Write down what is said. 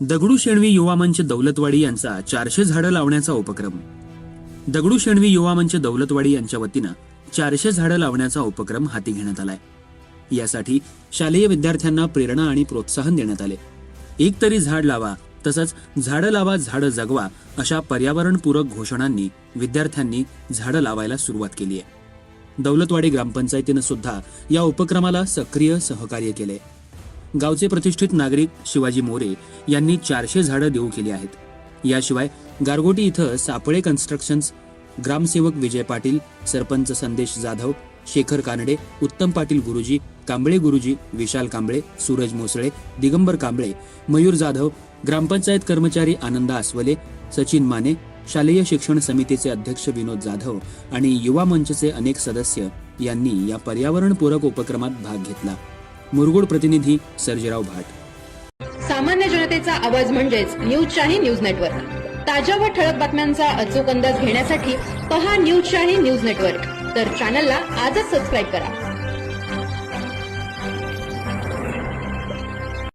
दगडू शेणवी युवा मंच दौलतवाडी यांचा चारशे झाडं लावण्याचा उपक्रम. दगडू शेणवी युवा मंच दौलतवाडी यांच्या वतीनं चारशे झाडं लावण्याचा उपक्रम हाती घेण्यात आलाय. यासाठी शालेय विद्यार्थ्यांना प्रेरणा आणि प्रोत्साहन देण्यात आले. एक तरी झाड लावा तसंच झाडं लावा झाडं जगवा अशा पर्यावरणपूरक घोषणांनी विद्यार्थ्यांनी झाडं लावायला सुरुवात केली आहे दौलतवाडी ग्रामपंचायतीनं सुद्धा या उपक्रमाला सक्रिय सहकार्य केले गावचे प्रतिष्ठित नागरिक शिवाजी मोरे यांनी चारशे झाडं देऊ केली आहेत. याशिवाय गारगोटी इथं सापळे कन्स्ट्रक्शन्स ग्रामसेवक विजय पाटील सरपंच संदेश जाधव शेखर कानडे उत्तम पाटील गुरुजी कांबळे गुरुजी विशाल कांबळे सूरज मोसळे दिगंबर कांबळे मयूर जाधव ग्रामपंचायत कर्मचारी आनंदा आसवले सचिन माने शालेय शिक्षण समितीचे अध्यक्ष विनोद जाधव आणि युवा मंचचे अनेक सदस्य यांनी या पर्यावरणपूरक उपक्रमात भाग घेतला. मुरगुड प्रतिनिधी सर्जेराव भाट. सामान्य जनतेचा आवाज म्हणजेच न्यूजशाही न्यूज नेटवर्क. ताज्या व ठळक बातम्यांचा अचूक अंदाज घेण्यासाठी पहा न्यूजशाही न्यूज नेटवर्क. तर चॅनलला आजच सबस्क्राईब करा.